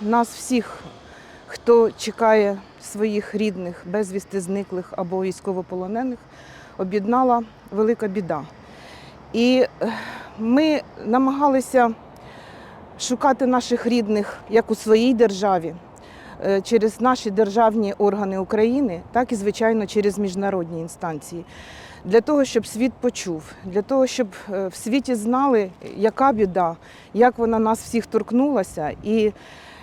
нас всіх, хто чекає своїх рідних, безвісти зниклих або військовополонених, об'єднала велика біда. І е, ми намагалися шукати наших рідних як у своїй державі, е, через наші державні органи України, так і, звичайно, через міжнародні інстанції. Для того, щоб світ почув, для того, щоб е, в світі знали, яка біда, як вона нас всіх торкнулася, і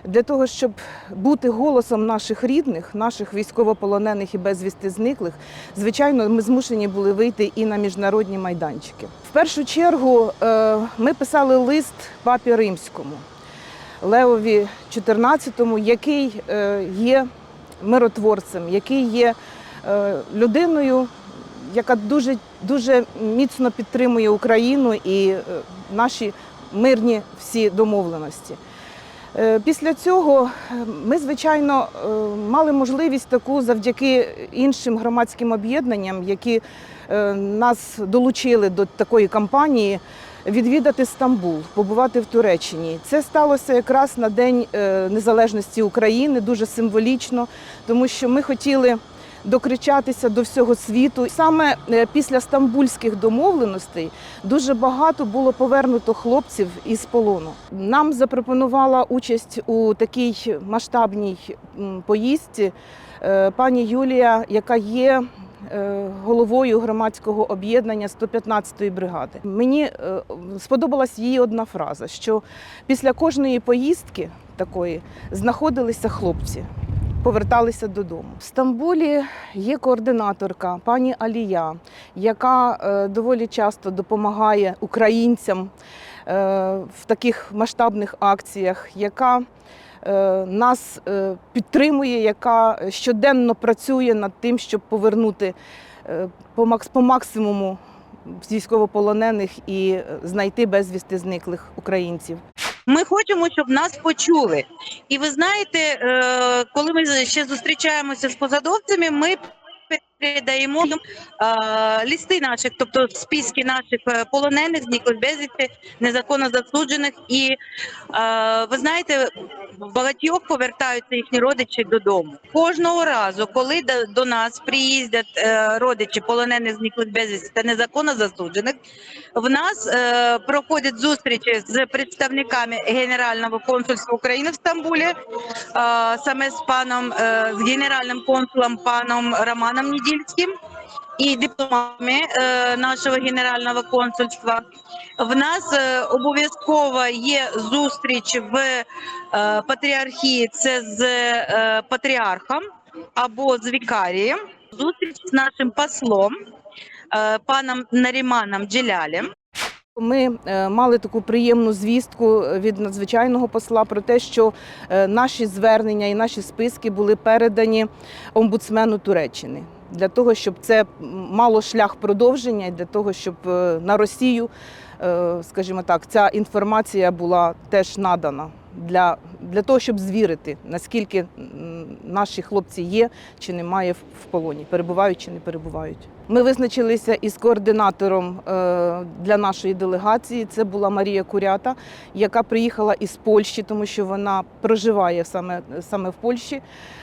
для того, щоб бути голосом наших рідних, наших військовополонених і безвісти зниклих, звичайно, ми змушені були вийти і на міжнародні майданчики. В першу чергу е, ми писали лист папі римському. Левові XIV, який е, є миротворцем, який є е, людиною, яка дуже, дуже міцно підтримує Україну і наші мирні всі домовленості. Е, Після цього е, ми, звичайно, е, мали можливість таку завдяки іншим громадським об'єднанням, які нас долучили до такої кампанії, відвідати Стамбул, побувати в Туреччині. Це сталося якраз на День Незалежності України, дуже символічно, тому що ми хотіли докричатися до всього світу. Саме е, після стамбульських домовленостей дуже багато було повернуто хлопців із полону. Нам запропонувала участь у такій масштабній поїздці е, пані Юлія, яка є е, головою громадського об'єднання 115-ї бригади. Мені сподобалась її одна фраза: що після кожної поїздки такої знаходилися хлопці. Поверталися додому. В Стамбулі є координаторка пані Алія, яка е, доволі часто допомагає українцям е, в таких масштабних акціях, яка е, нас підтримує, яка щоденно працює над тим, щоб повернути по максимуму військовополонених і знайти безвісти зниклих українців. Ми хочемо, щоб нас почули. І ви знаєте, е, коли ми ще зустрічаємося з посадовцями, ми передаємо їм листи наших, тобто списки наших е, полонених, зниклих безвісти, незаконно засуджених. І ви знаєте, в багатьох повертаються їхні родичі додому. Кожного разу, коли до, нас приїздять е, родичі полонених, зниклих безвісти та незаконно засуджених, в нас е, проходять зустрічі з представниками Генерального консульства України в Стамбулі, саме з паном з генеральним консулом паном Романом Недільським і дипломатами е, нашого генерального консульства. В нас е, обов'язково є зустріч в е, патріархії. Це з патріархом або з вікарієм. Зустріч з нашим послом паном Наріманом Джелялем. Ми мали таку приємну звістку від надзвичайного посла про те, що наші звернення і наші списки були передані омбудсмену Туреччини для того, щоб це мало шлях продовження, для того, щоб е, на Росію, е, скажімо так, ця інформація була теж надана для, для того, щоб звірити, наскільки наші хлопці є чи немає в в полоні, перебувають чи не перебувають. Ми визначилися із координатором е, для нашої делегації. Це була Марія Курята, яка приїхала із Польщі, тому що вона проживає саме, саме в Польщі,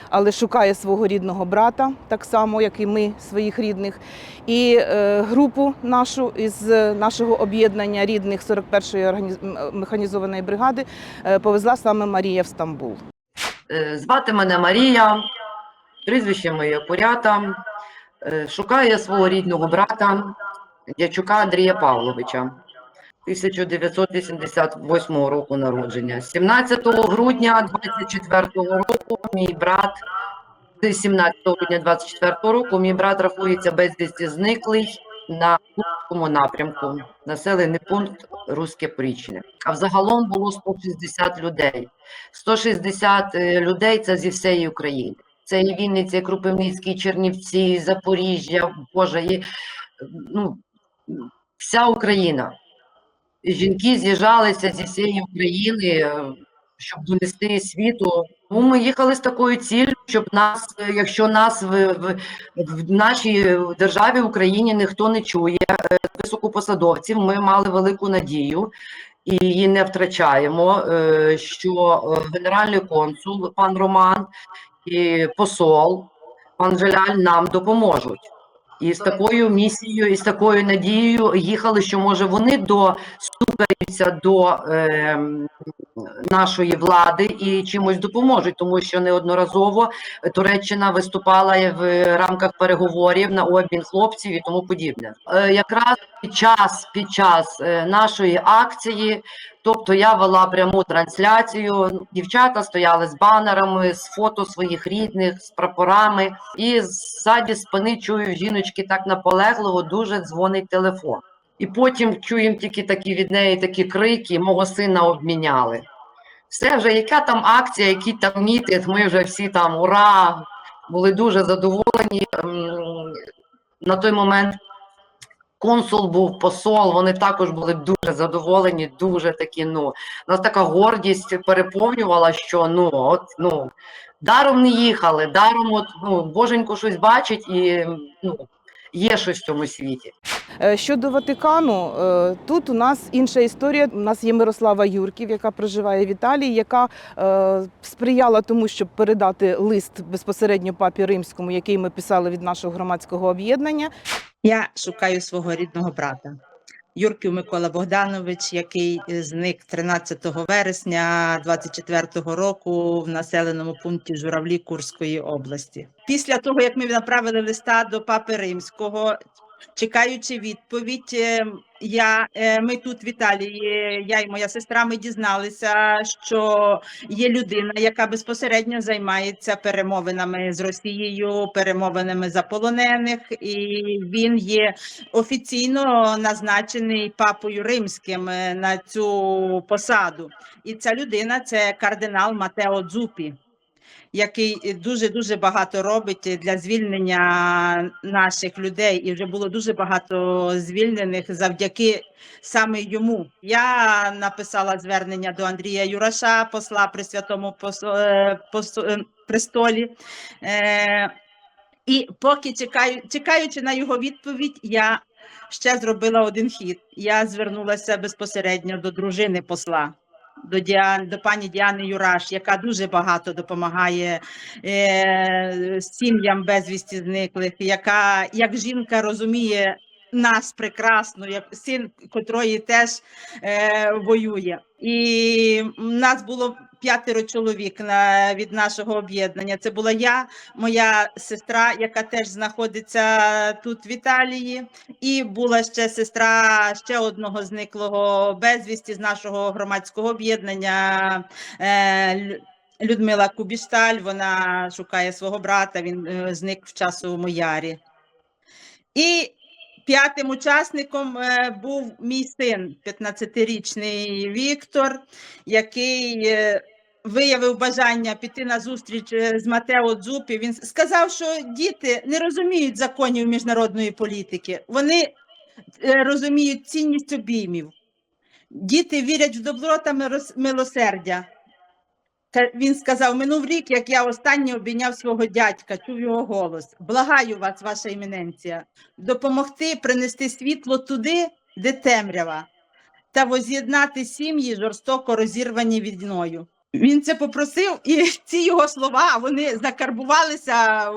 але шукає свого рідного брата, так само, як і ми своїх рідних. І е, групу нашу із нашого об'єднання рідних 41-ї організ... механізованої бригади е, повезла саме Марія в Стамбул. Е, Звати мене Марія, прізвище моє Курята. Е, Шукаю я свого рідного брата Дячука Андрія Павловича, 1988 року народження. 17 грудня 24 року мій брат, з 17 грудня 24 року мій брат рахується безвісті зниклий на Курському напрямку, населений пункт Руське Порічне. А взагалом було 160 людей. 160 е, людей це зі всієї України. Це і Вінниця, і Кропивницький, і Чернівці, і Запоріжжя, Боже, і, ну, вся Україна. Жінки з'їжджалися зі всієї України, е, щоб донести світу. Тому ми їхали з такою ціллю, щоб нас, е, якщо нас в, в, в нашій державі Україні ніхто не чує, е, високопосадовців, ми мали велику надію. і її не втрачаємо. Що генеральний консул пан Роман і посол пан Жаляль нам допоможуть. І з такою місією, і з такою надією їхали, що може вони достукаються до е, нашої влади і чимось допоможуть, тому що неодноразово Туреччина виступала в рамках переговорів на обмін хлопців і тому подібне. Е, якраз під час під час е, нашої акції, тобто я вела пряму трансляцію. Дівчата стояли з банерами, з фото своїх рідних, з прапорами, і ззаді спини чую жіночки так наполегливо, дуже дзвонить телефон. І потім чуємо тільки такі від неї такі крики, мого сина обміняли. Все вже, яка там акція, який там мітинг, ми вже всі там ура! Були дуже задоволені. На той момент консул був, посол, вони також були дуже задоволені, дуже такі, ну, нас така гордість переповнювала, що ну, от, ну, даром не їхали, даром, от, ну, боженько щось бачить і ну, є щось в цьому світі. Е, Щодо Ватикану, е, тут у нас інша історія. У нас є Мирослава Юрків, яка проживає в Італії, яка е, сприяла тому, щоб передати лист безпосередньо папі римському, який ми писали від нашого громадського об'єднання. Я шукаю свого рідного брата. Юрків Микола Богданович, який е, зник 13 вересня 24-го року в населеному пункті Журавлі Курської області. Після того, як ми направили листа до Папи Римського, чекаючи відповідь, е, я, е, ми тут в Італії, я і моя сестра, ми дізналися, що є людина, яка безпосередньо займається перемовинами з Росією, перемовинами за полонених, і він є офіційно назначений папою римським е, на цю посаду. І ця людина це кардинал Матео Дзупі. Який дуже дуже багато робить для звільнення наших людей, і вже було дуже багато звільнених завдяки саме йому. Я написала звернення до Андрія Юраша, посла при святому е, е, престолі. Е, і поки чекаю, чекаючи на його відповідь, я ще зробила один хід. Я звернулася безпосередньо до дружини посла. До Діан, до пані Діани Юраш, яка дуже багато допомагає е, сім'ям безвісті зниклих, яка як жінка розуміє нас прекрасно, як син котрої теж е, воює. І нас було п'ятеро чоловік на, від нашого об'єднання. Це була я, моя сестра, яка теж знаходиться тут в Італії, і була ще сестра ще одного зниклого безвісті з нашого громадського об'єднання. Е, Людмила Кубішталь, вона шукає свого брата, він е, зник в часовому ярі. І п'ятим учасником е, був мій син, 15-річний Віктор, який е, виявив бажання піти на зустріч е, з Матео Дзупі. Він сказав, що діти не розуміють законів міжнародної політики. Вони розуміють цінність обіймів. Діти вірять в добро та милосердя. Ка- Він сказав: минув рік, як я останнє обійняв свого дядька, чув його голос. Благаю вас, ваша імененція, допомогти принести світло туди, де темрява, та воз'єднати сім'ї, жорстоко розірвані війною. Він це попросив, і ці його слова вони закарбувалися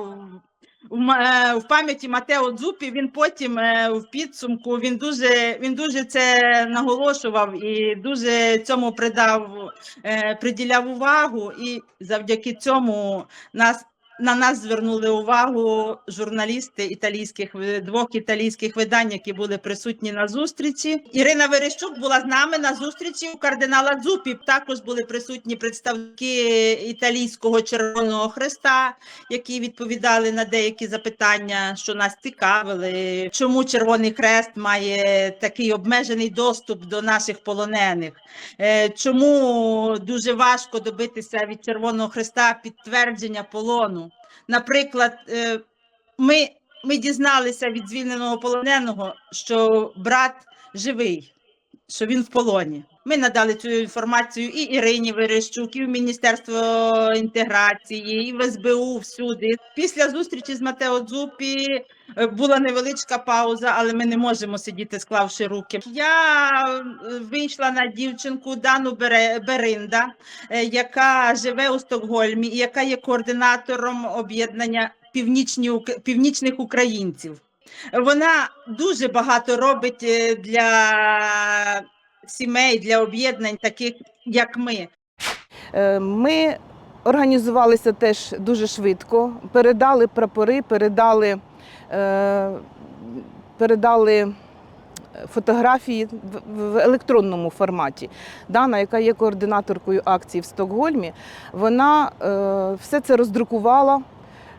е, в пам'яті Матео Дзупі. Він потім е, в підсумку він дуже, він дуже це наголошував і дуже цьому придав е, приділяв увагу, і завдяки цьому нас. На нас звернули увагу журналісти італійських двох італійських видань, які були присутні на зустрічі. Ірина Верещук була з нами на зустрічі у кардинала Дзупі. Також були присутні представники італійського Червоного Хреста, які відповідали на деякі запитання, що нас цікавили. Чому Червоний Хрест має такий обмежений доступ до наших полонених? Е, Чому дуже важко добитися від Червоного Хреста підтвердження полону? Наприклад, е, ми, ми дізналися від звільненого полоненого, що брат живий, що він в полоні. Ми надали цю інформацію і Ірині Верещук, і в Міністерство інтеграції, і в СБУ всюди. Після зустрічі з Матео Дзупі е, була невеличка пауза, але ми не можемо сидіти, склавши руки. Я е, вийшла на дівчинку Дану Беринда, е, яка живе у Стокгольмі, і яка є координатором об'єднання північних українців. Вона дуже багато робить для сімей, для об'єднань, таких як ми. Е, Ми організувалися теж дуже швидко, передали прапори, передали, е, передали фотографії в- електронному форматі. Дана, яка є координаторкою акції в Стокгольмі, вона е, все це роздрукувала.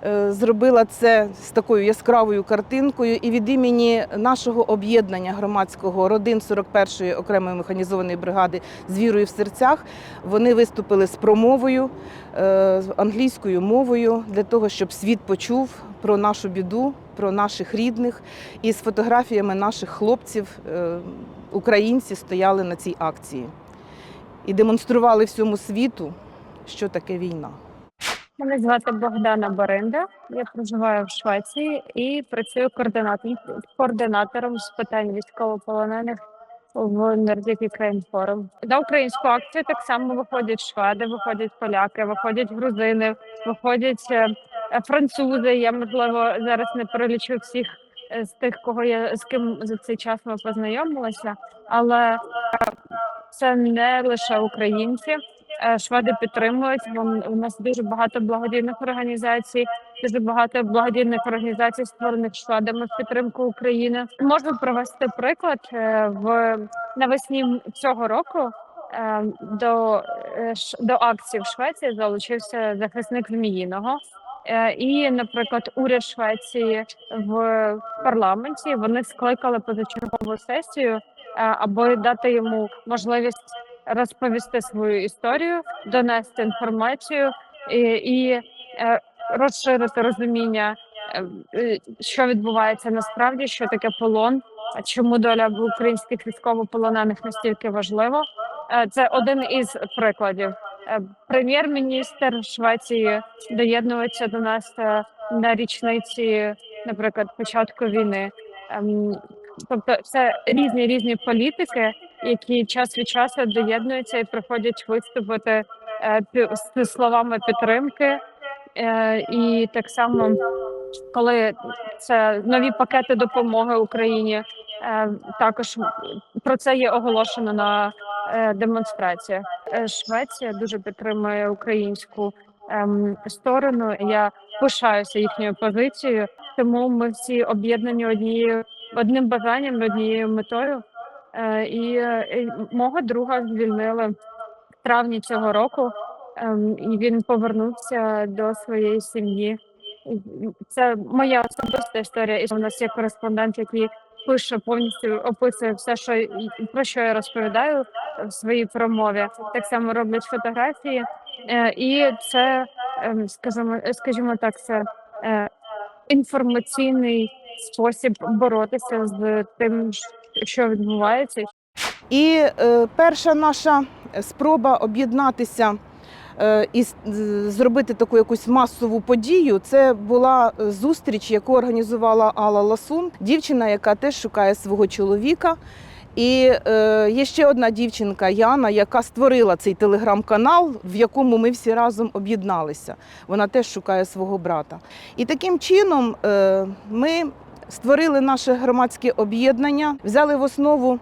Е, Зробила це з такою яскравою картинкою, і від імені нашого об'єднання громадського родин 41-ї окремої механізованої бригади з вірою в серцях вони виступили з промовою е, англійською мовою для того, щоб світ почув про нашу біду, про наших рідних. І з фотографіями наших хлопців е, українці стояли на цій акції і демонстрували всьому світу, що таке війна. Мене звати Богдана Боринда. Я проживаю в Швеції і працюю координатором, з питань військовополонених в Nordic Ukraine Forum. На українську акцію так само виходять шведи, виходять поляки, виходять грузини, виходять е, французи. Я можливо зараз не перелічу всіх е, з тих, кого я з ким за цей час ми познайомилися, але е, це не лише українці. Е, Шведи підтримують. У нас дуже багато благодійних організацій, дуже багато благодійних організацій, створених шведами в підтримку України. Можу привести приклад е, в навесні цього року. е, До, до акції в Швеції залучився захисник Зміїного. І, наприклад, уряд Швеції в парламенті вони скликали позачергову сесію, аби дати йому можливість розповісти свою історію, донести інформацію і, і е, розширити розуміння, е, е, що відбувається насправді, що таке полон, чому доля українських військовополонених настільки важлива. Е, Це один із прикладів. Е, Прем'єр-міністр Швеції доєднується до нас е, на річниці, наприклад, початку війни. Ем, Тобто, це різні різні політики, які час від часу доєднуються і приходять виступити е, з словами підтримки. Е, І так само, коли це нові пакети допомоги Україні, е, також про це є оголошено на демонстраціях. Швеція дуже підтримує українську ем, сторону. Я пишаюся їхньою позицією, тому ми всі об'єднані однією одним бажанням, однією метою. Е, І, е, і мого друга звільнили в травні цього року, ем, і він повернувся до своєї сім'ї. Це моя особиста історія. І у нас є кореспондент, який пише повністю описує все, що про що я розповідаю в своїй промові. Так само роблять фотографії, Е, і це, ем, скажімо, скажімо так, це інформаційний спосіб боротися з тим, що відбувається, І е, перша наша спроба об'єднатися е, і зробити таку якусь масову подію. Це була зустріч, яку організувала Алла Ласун, дівчина, яка теж шукає свого чоловіка. І е, є ще одна дівчинка Яна, яка створила цей телеграм-канал, в якому ми всі разом об'єдналися. Вона теж шукає свого брата. І таким чином е, ми створили наше громадське об'єднання, взяли в основу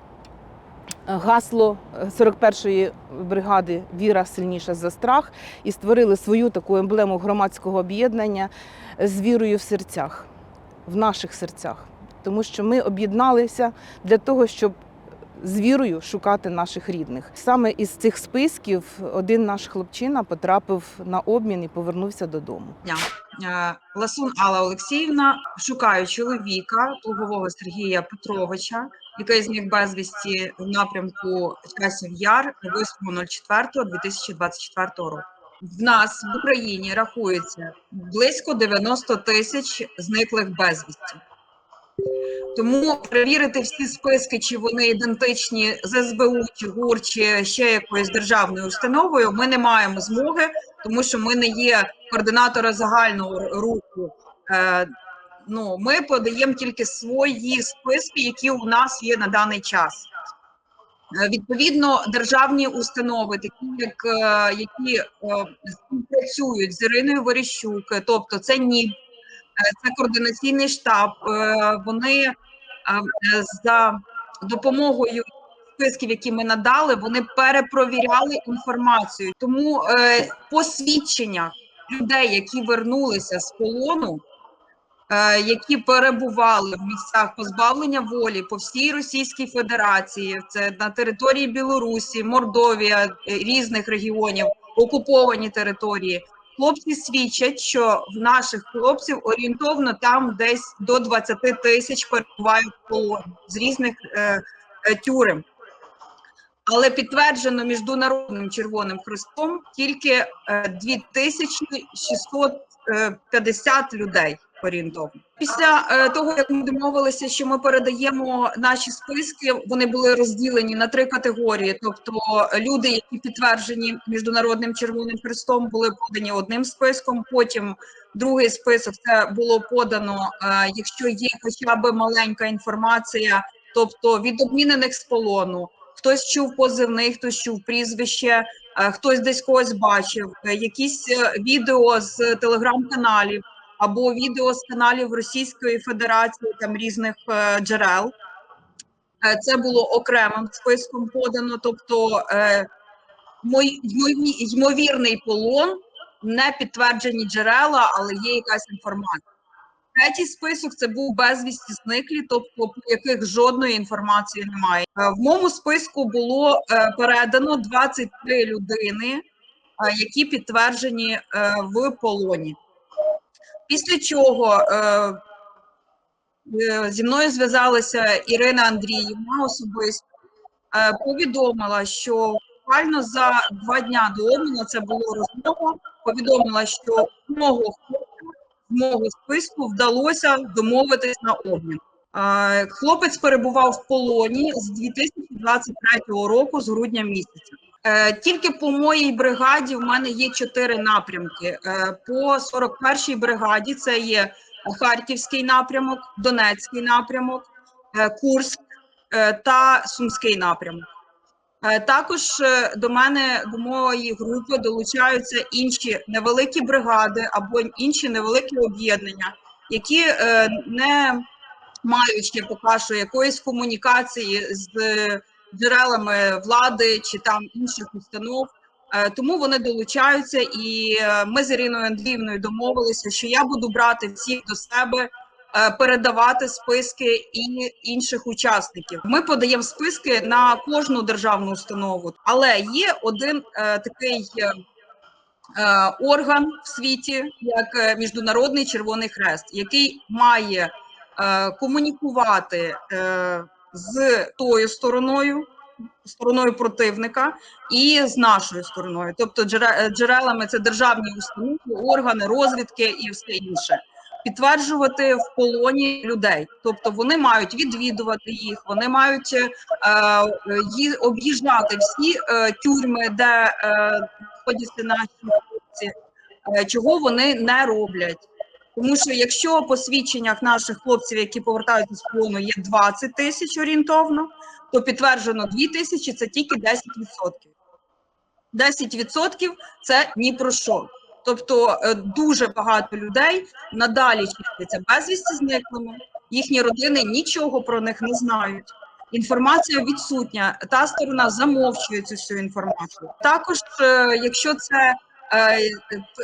гасло е, 41-ї бригади Віра сильніша за страх і створили свою таку емблему громадського об'єднання з вірою в серцях, в наших серцях. Тому що ми об'єдналися для того, щоб з вірою шукати наших рідних. Саме із цих списків один наш хлопчина потрапив на обмін і повернувся додому. Е, Ласун Алла Олексіївна шукає чоловіка плугового Сергія Петровича, який зник безвісті в напрямку Часів Яр 8.04.2024 року. В нас в Україні рахується близько 90 тисяч зниклих безвісті. Тому перевірити всі списки, чи вони ідентичні з СБУ, чи ГУР, чи ще якоюсь державною установою, ми не маємо змоги, тому що ми не є координатори загального руху. Е, ну, ми подаємо тільки свої списки, які у нас є на даний час. Е, Відповідно, державні установи, такі як е, які е, співпрацюють з Іриною Верещук, тобто це НІБ, е, це координаційний штаб. е, Вони е, е, за допомогою списків, які ми надали, вони перепровіряли інформацію. Тому е, посвідчення людей, які вернулися з полону, е, які перебували в місцях позбавлення волі по всій Російській Федерації, це на території Білорусі, Мордовія, е, різних регіонів, окуповані території. Хлопці свідчать, що в наших хлопців орієнтовно там десь до 20 тисяч перебувають полон з різних е, е, тюрем. Але підтверджено міжнародним Червоним Хрестом тільки е, 2650 людей орієнтовно. Після е, того, як ми домовилися, що ми передаємо наші списки, вони були розділені на три категорії. Тобто люди, які підтверджені міжнародним Червоним Хрестом, були подані одним списком. Потім другий список це було подано, е, якщо є хоча б маленька інформація, тобто від обмінених з полону. Хтось чув позивний, хтось чув прізвище, е, хтось десь когось бачив, е, якісь е, відео з телеграм-каналів або відео з каналів Російської Федерації, там різних е, джерел. Е, Це було окремим списком подано, тобто е, мой- ймовірний полон, не підтверджені джерела, але є якась інформація. Третій список це був безвісті зниклі, тобто по яких жодної інформації немає. В моєму списку було передано 23 людини, які підтверджені в полоні. Після чого е, е, зі мною зв'язалася Ірина Андріївна особисто, е, повідомила, що буквально за два дня до обміну це було розмова. Повідомила, що мого мого списку вдалося домовитись на обмін. Хлопець перебував в полоні з 2023 року, з грудня місяця. Е, Тільки по моїй бригаді в мене є чотири напрямки. Е, По 41-й бригаді це є Харківський напрямок, Донецький напрямок, е, Курськ та Сумський напрямок. Також до мене до моєї групи долучаються інші невеликі бригади або інші невеликі об'єднання, які не мають ще поки що якоїсь комунікації з джерелами влади чи там інших установ. Е, Тому вони долучаються, і е, ми з Іриною Андріївною домовилися, що я буду брати всіх до себе, е, передавати списки і інших учасників. Ми подаємо списки на кожну державну установу, але є один такий орган в світі, як Міжнародний Червоний Хрест, який має комунікувати з тою стороною, стороною противника, і з нашою стороною, тобто е, джерелами це державні установи, органи розвідки і все інше. Підтверджувати в полоні людей, тобто вони мають відвідувати їх, вони мають е, е, об'їжджати всі е, тюрми, де е, знаходяться наші хлопці, е, чого вони не роблять. Тому що якщо по свідченнях наших хлопців, які повертаються з полону, є 20 тисяч орієнтовно, то підтверджено 2 тисячі це тільки 10%. 10% це ні про що. Тобто е, дуже багато людей надалі числиться безвісті зниклими, їхні родини нічого про них не знають. Інформація відсутня, та сторона замовчує цю всю інформацію. Також, е, якщо це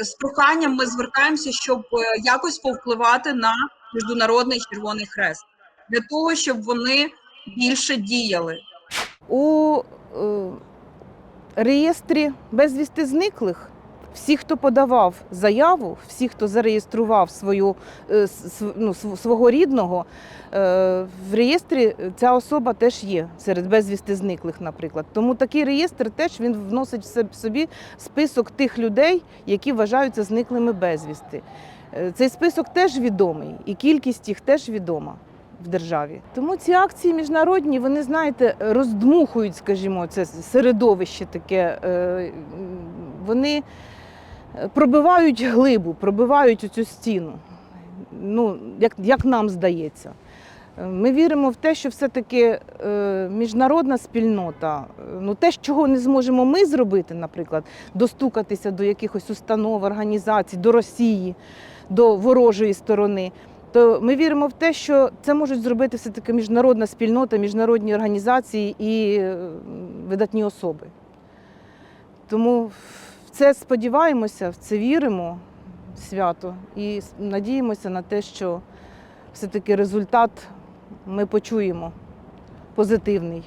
з проханням, ми звертаємося, щоб е, якось повпливати на міжнародний Червоний Хрест для того, щоб вони більше діяли. У е, реєстрі безвісти зниклих всі, хто подавав заяву, всі, хто зареєстрував свою, е, ну, свого рідного, е, в реєстрі ця особа теж є серед безвісти зниклих, наприклад. Тому такий реєстр теж він вносить в собі список тих людей, які вважаються зниклими безвісти. Е, Цей список теж відомий, і кількість їх теж відома. в державі. Тому ці акції міжнародні, вони, знаєте, роздмухують, скажімо, це середовище таке. Вони пробивають глибу, пробивають цю стіну. Ну, як, як нам здається. Ми віримо в те, що все-таки е, міжнародна спільнота, е, ну те, чого не зможемо ми зробити, наприклад, достукатися до якихось установ, організацій, до Росії, до ворожої сторони, то ми віримо в те, що це можуть зробити все-таки міжнародна спільнота, міжнародні організації і е, видатні особи. Тому це сподіваємося, в це віримо свято і надіємося на те, що все-таки результат ми почуємо позитивний.